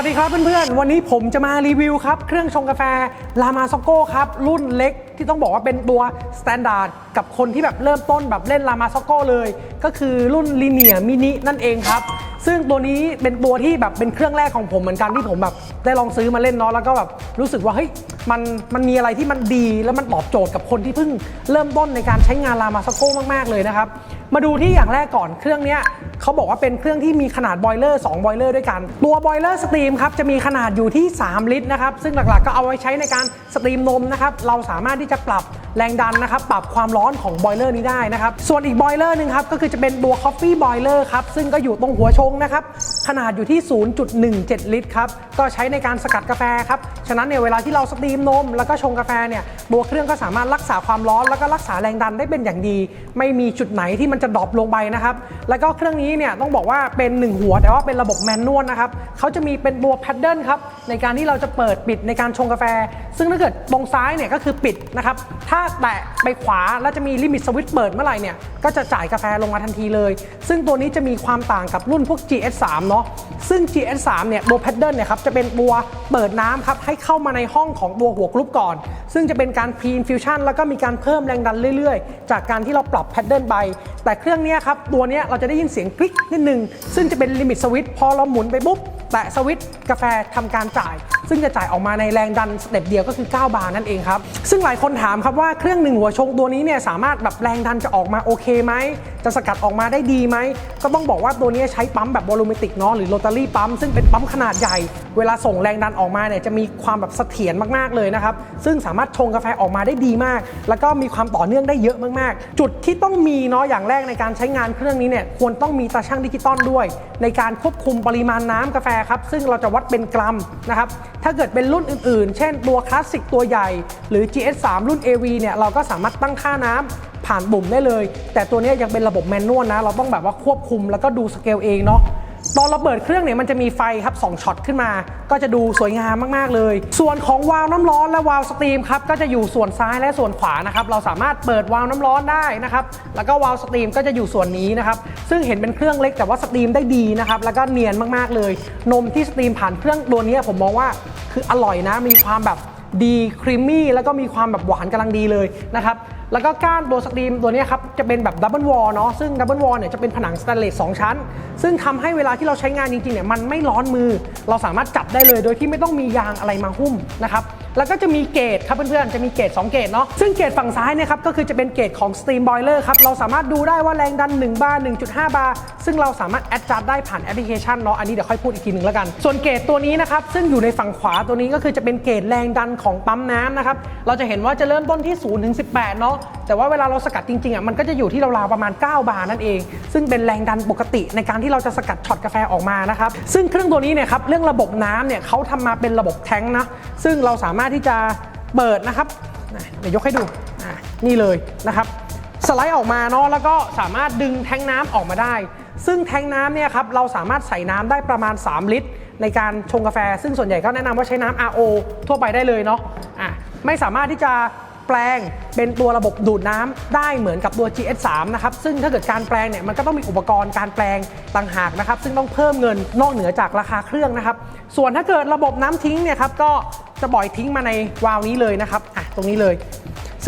วัสดีครับเพื่อนๆ วันนี้ผมจะมารีวิวครับ เครื่องชงกาแฟลามาซโก้ครับ รุ่นเล็กที่ต้องบอกว่าเป็นตัวสแตนดาร์ดกับคนที่แบบเริ่มต้นแบบเล่นลามาซโก้เลย ก็คือรุ่นลีเนียมินินั่นเองครับซึ่งตัวนี้เป็นตัวที่แบบเป็นเครื่องแรกของผมเหมือนกันที่ผมแบบได้ลองซื้อมาเล่นเนาะแล้วก็แบบรู้สึกว่าเฮ้ยมันมันมีอะไรที่มันดีแล้วมันตอบโจทย์กับคนที่เพิ่งเริ่มต้นในการใช้งานลามาซโก้มากๆเลยนะครับ มาดูที่อย่างแรกก่อนเครื่องเนี้ยเขาบอกว่าเป็นเครื่องที่มีขนาดบอยเลอร์2บอยเลอร์ด้วยกัน ตัวบอยเลอร์สตรีมครับจะมีขนาดอยู่ที่ 3 ลิตรนะครับ ซึ่งหลักๆก็เอาไว้ใช้ในการสตรีมนมนะครับ เราสามารถที่จะปรับแรงดันนะครับ ปรับความร้อนของบอยเลอร์นี้ได้นะครับ ส่วนอีกบอยเลอร์หนึงครับก็คือจะเป็นตัว Coffee Boiler ครับซึ่งก็อยู่ตรงหัวชงนะครับ ขนาดอยู่ที่ 0.17 ลิตรครับ ก็ใช้ในการสกัดกาแฟครับ ฉะนั้นเนี่ยเวลาที่เราสตรีมนม แล้วก็ชงกาแฟเนี่ยตัวเครื่องก็สามารถรักษาความร้อน แล้วก็รักษาแรงดันได้เป็นอย่างดี ไม่มีจุดไหนที่มันจะดรอปลงไปนะครับ แล้วก็เครื่องนี้เนี่ยต้องบอกว่าเป็น 1 หัว แต่ว่าเป็นระบบแมนนวลนะครับเขาจะมีเป็นตัวแพดเดิลครับในการที่เราจะเปิดปิดในการชงกาแฟ ซึ่งถ้าเกิดตรงซ้ายเนี่ยก็คือปิดนะครับ ถ้าแตะไปขวาแล้วจะมีลิมิตสวิตช์เปิดเมื่อไหร่เนี่ยก็จะจ่ายกาแฟลงมาทันทีเลย ซึ่งตัวนี้จะมีความต่างกับรุ่นพวก GS3 เนาะซึ่ง GS3 เนี่ยตัวแพดเดิลเนี่ยครับจะเป็นตัวเปิดน้ำครับให้เข้ามาในห้องของตัวหัวกรุ๊ปก่อน ซึ่งจะเป็นการพรีนฟิวชั่นแล้วก็มีการเพิ่มแรงดันเรื่อยๆ จากการที่เราปรับแพดเดิลไป แต่เครื่องนี้ครับตัวนี้เราจะได้ยินเสียงคลิกนิดนึงซึ่งจะเป็นลิมิตสวิตช์พอเราหมุนไปปุ๊บแตะสวิตช์กาแฟทำการจ่าย ซึ่งจะจ่ายออกมาในแรงดันสเต็ปเดียวก็คือ 9 บาร์นั่นเองครับซึ่งหลายคนถามครับว่าเครื่องหนึ่งหัวชงตัวนี้เนี่ยสามารถแบบแรงดันจะออกมาโอเคไหมจะสกัดออกมาได้ดีไหมก็ต้องบอกว่าตัวนี้ใช้ปั๊มแบบวอลูเมติกเนาะหรือโรตารี่ปั๊มซึ่งเป็นปั๊มขนาดใหญ่ เวลาส่งแรงดันออกมาเนี่ยจะมีความแบบเสถียรมากๆเลยนะครับซึ่งสามารถชงกาแฟออกมาได้ดีมาก แล้วก็มีความต่อเนื่องได้เยอะมากๆ จุดที่ต้องมีเนาะอย่างแรกในการใช้งานเครื่องนี้เนี่ยควรต้องมีตาช่างดิจิตอลด้วย ในการควบคุมปริมาณน้ำกาแฟครับซึ่งเราจะวัดเป็นกรัมนะครับถ้าเกิดเป็นรุ่นอื่นๆ เช่นตัวคลาสสิกตัวใหญ่ หรือ GS3 รุ่น AV เนี่ยเราก็สามารถตั้งค่าน้ำผ่านปุ่มได้เลย แต่ตัวนี้ยังเป็นระบบแมนนวลนะ เราต้องแบบว่าควบคุมแล้วก็ดูสเกลเองเนาะ ตอนเราเปิดเครื่องเนี่ยมันจะมีไฟครับ2ช็อตขึ้นมา ก็จะดูสวยงามมากๆเลย ส่วนของวาล์วน้ำร้อนและวาล์วสตรีมครับก็จะอยู่ส่วนซ้ายและส่วนขวานะครับเราสามารถเปิดวาล์วน้ำร้อนได้นะครับแล้วก็วาล์วสตรีมก็จะอยู่ส่วนนี้นะครับซึ่งเห็นเป็นเครื่องเล็กแต่ว่าสตรีมได้ดีนะครับแล้วก็เนียนมากๆเลย นมที่สตรีมผ่านเครื่องตัวนี้ผมมองว่าคืออร่อยนะมีความแบบดีครีมมี่แล้วก็มีความแบบหวานกำลังดีเลยนะครับ แล้วก็ก้านตัวสตรีมตัวนี้ครับจะเป็นแบบดับเบิลวอลเนาะซึ่งดับเบิลวอลเนี่ยจะเป็นผนังสแตนเลส2ชั้น ซึ่งทำให้เวลาที่เราใช้งานจริงๆเนี่ยมันไม่ร้อนมือ เราสามารถจับได้เลยโดยที่ไม่ต้องมียางอะไรมาหุ้มนะครับ แล้วก็จะมีเกตครับเพื่อนๆ จะมีเกต2เกตเนาะ ซึ่งเกตฝั่งซ้ายเนี่ยครับก็คือจะเป็นเกตของ Steam Boiler ครับ เราสามารถดูได้ว่าแรงดัน 1 บาร์ 1.5 บาร์ ซึ่งเราสามารถแอดจัดได้ผ่านแอปพลิเคชันเนาะ อันนี้เดี๋ยวค่อยพูดอีกทีหนึ่งแล้วกัน ส่วนเกตตัวนี้นะครับ ซึ่งอยู่ในฝั่งขวาตัวนี้ก็คือจะเป็นเกตแรงดันของปั๊มน้ำนะครับ เราจะเห็นว่าจะเริ่มต้นที่0ถึง18เนาะ แต่ว่าเวลาเราสกัดจริงๆอะมันก็จะอยู่ที่ราวๆประมาณ 9 บาร์นั่นเอง ซึ่งเป็นแรงดันปกติในการที่เราจะสกัดช็อตกาแฟออกมานะครับซึ่งเครื่องตัวนี้เนี่ยครับเรื่องระบบน้ำเนี่ยเขาทำมาเป็นระบบแท้งนะซึ่งเราสามารถที่จะเปิดนะครับเดี๋ยวยกให้ดูนี่เลยนะครับสไลด์ออกมาเนาะแล้วก็สามารถดึงแทงน้ำออกมาได้ ซึ่งแทงน้ำเนี่ยครับเราสามารถใส่น้ำได้ประมาณ 3 ลิตร ในการชงกาแฟ ซึ่งส่วนใหญ่ก็แนะนำว่าใช้น้ำ RO ทั่วไปได้เลยเนาะะไม่สามารถที่จะ แปลงเป็นตัวระบบดูดน้ำได้เหมือนกับตัว GS3 นะครับซึ่งถ้าเกิดการแปลงเนี่ยมันก็ต้องมีอุปกรณ์การแปลงต่างหากนะครับซึ่งต้องเพิ่มเงินนอกเหนือจากราคาเครื่องนะครับส่วนถ้าเกิดระบบน้ำทิ้งเนี่ยครับก็จะปล่อยทิ้งมาในวาล์วนี้เลยนะครับอะตรงนี้เลย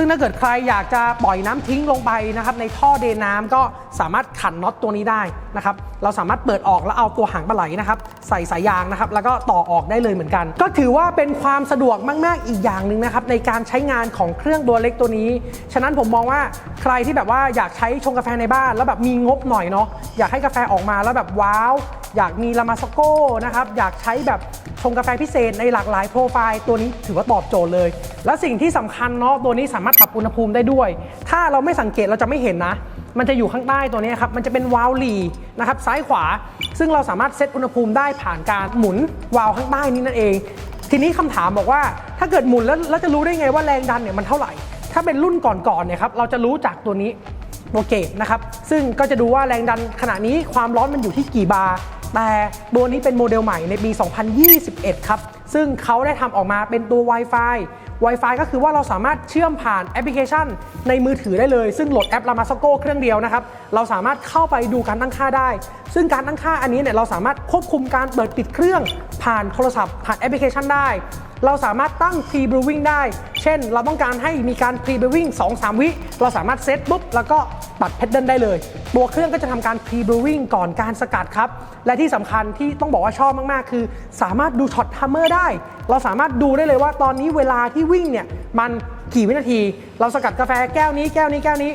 ซึ่งถ้าเกิดใครอยากจะปล่อยน้ำทิ้งลงไปนะครับในท่อเดนน้ำก็สามารถขันน็อตตัวนี้ได้นะครับเราสามารถเปิดออกแล้วเอาตัวหางปลาไหลนะครับใส่สายยางนะครับแล้วก็ต่อออกได้เลยเหมือนกัน ก็ถือว่าเป็นความสะดวกมาก ๆ อีกอย่างหนึ่งนะครับในการใช้งานของเครื่องตัวเล็กตัวนี้ ฉะนั้นผมมองว่าใครที่แบบว่าอยากใช้ชงกาแฟในบ้าน แล้วแบบมีงบหน่อยเนาะอยากให้กาแฟออกมาแล้วแบบว้าว อยากมีลามาสโก้นะครับอยากใช้แบบชงกาแฟพิเศษในหลากหลายโปรไฟล์ตัวนี้ถือว่าตอบโจทย์เลย และสิ่งที่สำคัญเนาะตัวนี้สามารถปรับอุณหภูมิได้ด้วย ถ้าเราไม่สังเกตเราจะไม่เห็นนะ มันจะอยู่ข้างใต้ตัวนี้ครับมันจะเป็นวาล์วหลีนะครับซ้ายขวา ซึ่งเราสามารถเซตอุณหภูมิได้ผ่านการหมุนวาล์วข้างใต้นี้นั่นเอง ทีนี้คำถามบอกว่าถ้าเกิดหมุนแล้วแล้วจะรู้ได้ไงว่าแรงดันเนี่ยมันเท่าไหร่ ถ้าเป็นรุ่นก่อนๆเนี่ยครับเราจะรู้จากตัวนี้ตัวเกตนะครับซึ่งก็จะดูว่าแรงดันขณะนี้ความร้อนมันอยู่ที่กี่บาร์ แต่ตัวนี้เป็นโมเดลใหม่ในปี 2021 ครับ ซึ่งเขาได้ทำออกมาเป็นตัว Wi-Fi Wi-Fi ก็คือว่าเราสามารถเชื่อมผ่านแอปพลิเคชัน ในมือถือได้เลย ซึ่งโหลดแอป Lamasoco เครื่องเดียวนะครับ เราสามารถเข้าไปดูการตั้งค่าได้ ซึ่งการตั้งค่าอันนี้เนี่ยเราสามารถควบคุมการเปิดปิดเครื่อง ผ่านโทรศัพท์ผ่านแอปพลิเคชันได้ เราสามารถตั้ง pre brewing ได้ เช่น เราต้องการให้มีการ pre brewing 2-3 วิ เราสามารถเซตปุ๊บ แล้วก็ปัดเพดเดิลได้เลย ตัวเครื่องก็จะทำการ pre brewing ก่อนการสกัดครับ และที่สำคัญที่ต้องบอกว่าชอบมากๆ คือ สามารถดูช็อตทัมเมอร์ได้ เราสามารถดูได้เลยว่าตอนนี้เวลาที่วิ่งเนี่ยมันกี่วินาที เราสกัดกาแฟแก้วนี้แก้วนี้แก้วนี้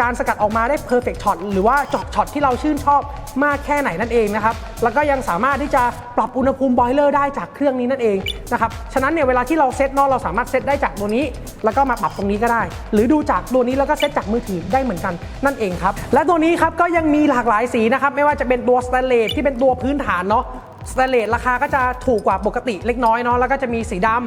การสกัดออกมาได้ perfect shot หรือว่าจอดช็อตที่เราชื่นชอบ มากแค่ไหนนั่นเองนะครับ แล้วก็ยังสามารถที่จะปรับอุณหภูมิบอยเลอร์ได้จากเครื่องนี้นั่นเองนะครับ ฉะนั้นเนี่ยเวลาที่เราเซตเนาะเราสามารถเซตได้จากตัวนี้ แล้วก็มาปรับตรงนี้ก็ได้ หรือดูจากตัวนี้แล้วก็เซตจากมือถือได้เหมือนกันนั่นเองครับ และตัวนี้ครับก็ยังมีหลากหลายสีนะครับ ไม่ว่าจะเป็นตัวสแตนเลสที่เป็นตัวพื้นฐานเนาะ สแตนเลสราคาก็จะถูกกว่าปกติเล็กน้อยเนาะ แล้วก็จะมีสีดำ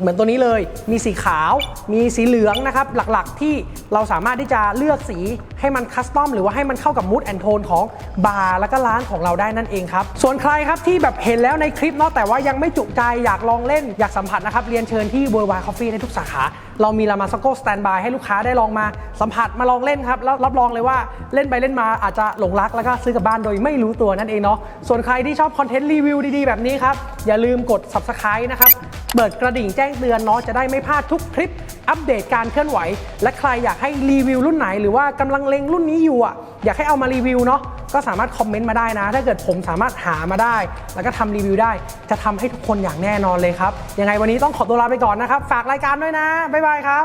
เหมือนตัวนี้เลย มีสีขาว มีสีเหลืองนะครับ หลักๆที่เราสามารถที่จะเลือกสีให้มันคัสตอมหรือว่าให้มันเข้ากับมูดแอนโทนของบาร์แล้วก็ร้านของเราได้นั่นเองครับ ส่วนใครครับที่แบบเห็นแล้วในคลิปเนาะแต่ว่ายังไม่จุใจอยากลองเล่นอยากสัมผัสนะครับ เรียนเชิญที่ w o r l d w i d e Coffee ในทุกสาขาเรามีลามาสโกสแตนบายให้ลูกค้าได้ลองมาสัมผัสมาลองเล่นครับแล้วรับรองเลยว่าเล่นไปเล่นมาอาจจะหลงรักแล้วก็ซื้อกลับบ้านโดยไม่รู้ตัวนั่นเองเนาะส่วนใครที่ชอบคอนเทนต์รีวิวดีๆ แบบนี้ครับ อย่าลืมกด subscribe นะครับเปิดกระดิ่งแจ้งเตือนเนาะจะได้ไม่พลาดทุกคลิป อัปเดตการเคลื่อนไหว และใครอยากให้รีวิวรุ่นไหน หรือว่ากำลังเล็งรุ่นนี้อยู่อะอยากให้เอามารีวิวเนาะก็สามารถคอมเมนต์มาได้นะ ถ้าเกิดผมสามารถหามาได้ แล้วก็ทำรีวิวได้ จะทำให้ทุกคนอย่างแน่นอนเลยครับ ยังไงวันนี้ต้องขอตัวลาไปก่อนนะครับ ฝากรายการด้วยนะ บ๊ายบายครับ